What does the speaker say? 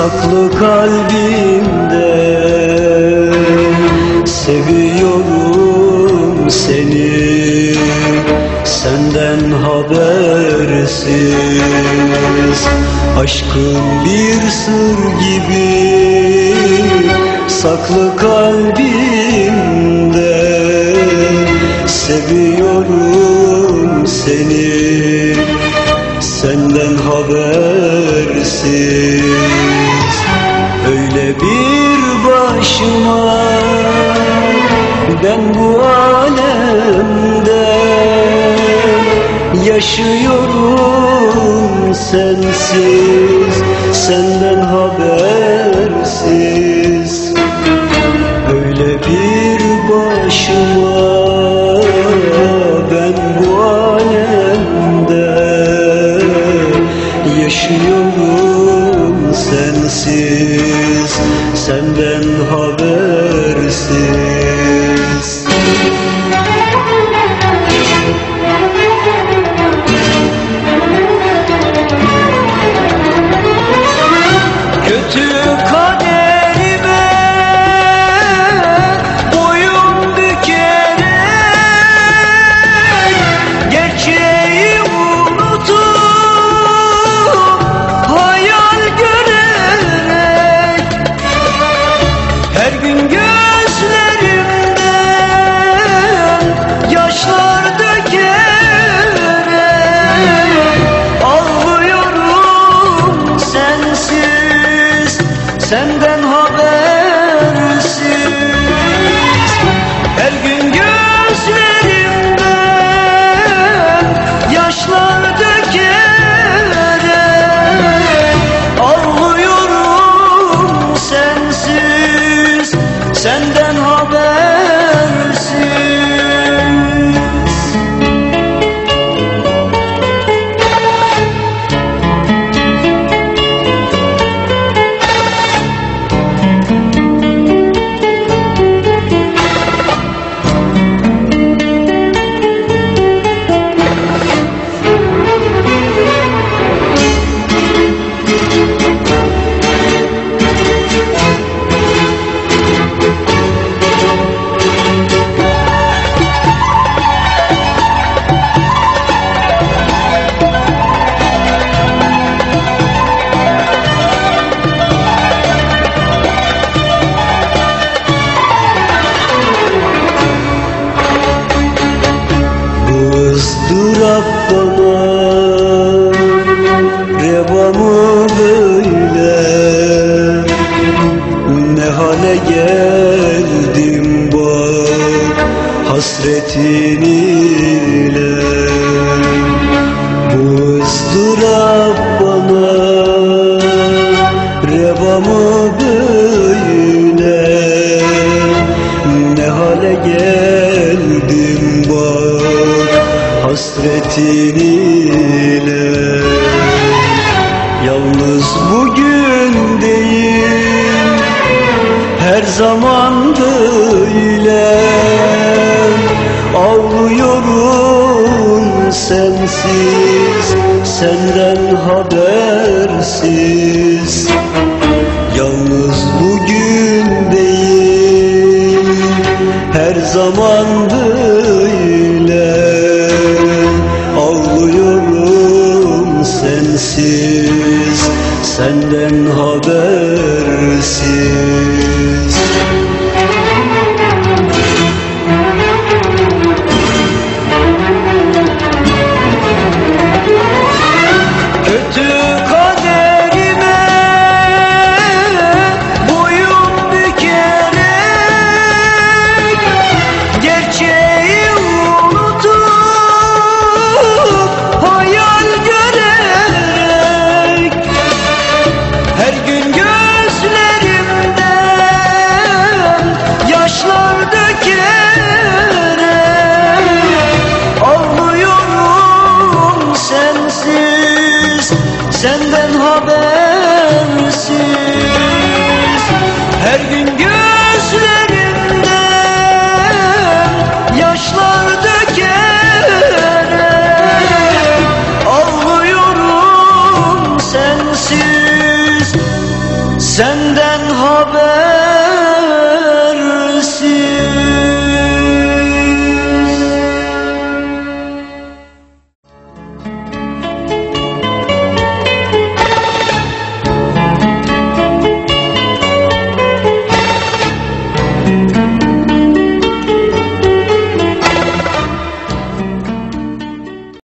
saklı kalbimde. Seviyorum seni senden habersiz. Aşkın bir sır gibi saklı kalbimde başıma. Ben bu alemde Yaşıyorum sensiz senden habersiz. Öyle bir başıma ben bu alemde Yaşıyorum sensiz senden hasretin ile Bu ızdırap bana reva mı böyle Ne hale geldim bak hasretin ile. Yalnız bugün değil her zaman sensiz senden habersiz. Yalnız bugün değil her zaman Amen.